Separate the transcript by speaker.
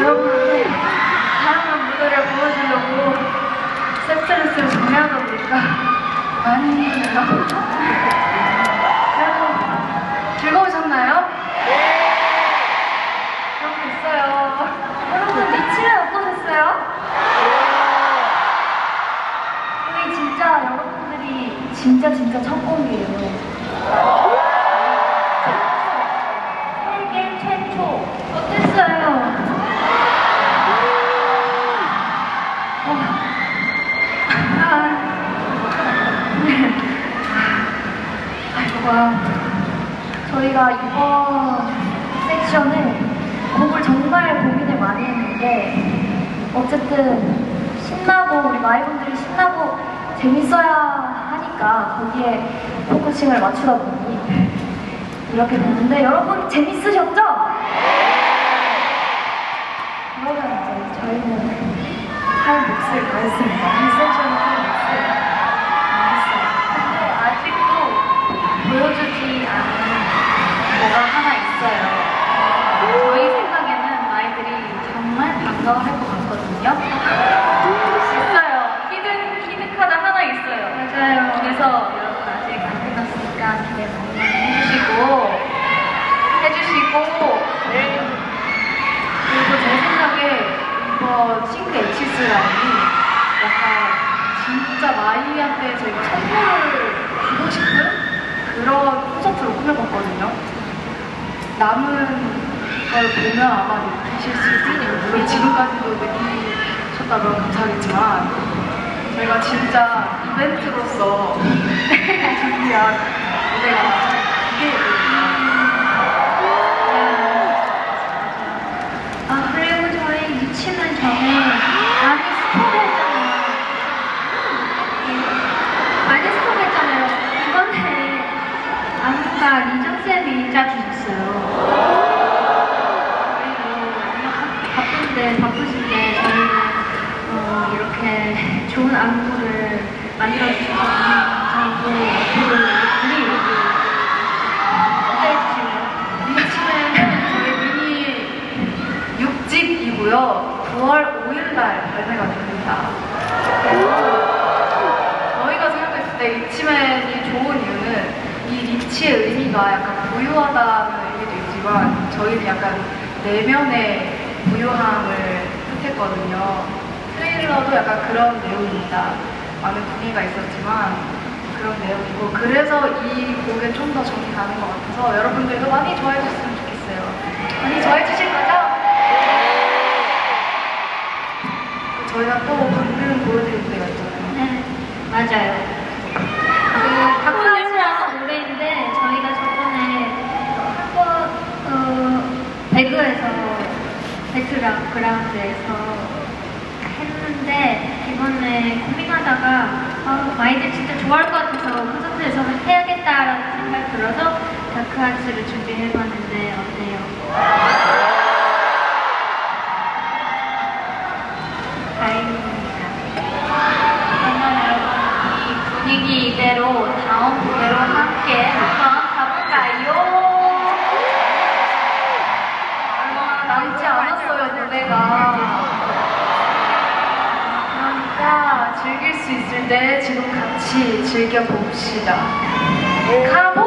Speaker 1: 여러분께 다양한 무대를 보여주려고 세트리스를 정리한 보니까 많이 힘드네요. 여러분, 즐거우셨나요? 그런 거 있어요. 여러분, 미치면 어떠셨어요? 근데 진짜 여러분들이 진짜 진짜 첫 공이에요. 와. 저희가 이번 섹션을 곡을 정말 고민을 많이 했는데 어쨌든 신나고 우리 마이분들이 신나고 재밌어야 하니까 거기에 포커싱을 맞추다 보니 이렇게 됐는데 여러분 재밌으셨죠? 그러면 이제 저희는 할 몫을 다했습니다. 이 섹션을 다했어요. 근데 아직도 보여주지 않은 뭐가 하나 있어요. 저희 생각에는 아이들이 정말 반가워할 것 같거든요. 있어요. 히든, 히든 카드 하나 있어요. 맞아요. 그래서 여러분 아직 안 끝났으니까 기대 많이 해주시고, 해주시고, 그리고 제 생각에 이번 싱크 라인이 약간 진짜 마이한테 저희가 선물을 주고 싶은 그런 콘서트로 꾸며봤거든요. 남은 걸 보면 아마 느끼실 수 있으니 물론 지금까지도 느끼셨다면 감사하겠지만 저희가 진짜 이벤트로서 준비한 무대가 이게
Speaker 2: 아 그리고 저희 유치는 전에 많이 스포했잖아요. 많이 스포했잖아요. 이번에 쌤이 짜주셨어요. 저희도 바쁜데 바쁘신데 저희는 어, 이렇게 좋은 안무를 만들어 주셔서 감사하고 앞으로 우리 기대해 주시면
Speaker 1: 리치는 저희 미니 6집이고요. 9월 5일 날 발매가 됩니다. 저희가 생각했을 때 리치맨이 좋은 이유는 이 의미가 약간 부유하다는 의미도 있지만 저희는 약간 내면의 부유함을 뜻했거든요. 트레일러도 약간 그런 내용입니다. 많은 분위기가 있었지만 그런 내용이고 그래서 이 곡에 좀 더 정이 가는 것 같아서 여러분들도 많이 좋아해 주셨으면 좋겠어요. 많이 좋아해 주실 거죠? 저희가 또 방금 보여드릴 때가 있잖아요.
Speaker 2: 네, 맞아요. 그 각자 노래인데 저희가 저번에 한번 어, 배그에서 배틀락 그라운드에서 했는데 이번에 고민하다가 아, 아이들 진짜 좋아할 것 같아서 콘서트에서 해야겠다라는 생각 들어서 다크하츠를 준비해봤는데 어때요? 다행입니다. 그러면 여러분 이 분위기 이대로 다음 무대로 함께 한번 가볼까요?
Speaker 1: 얼마 남지 않았어요, 무대가. 그러니까 즐길 수 있을 때 지금 같이 즐겨봅시다. 가봅시다!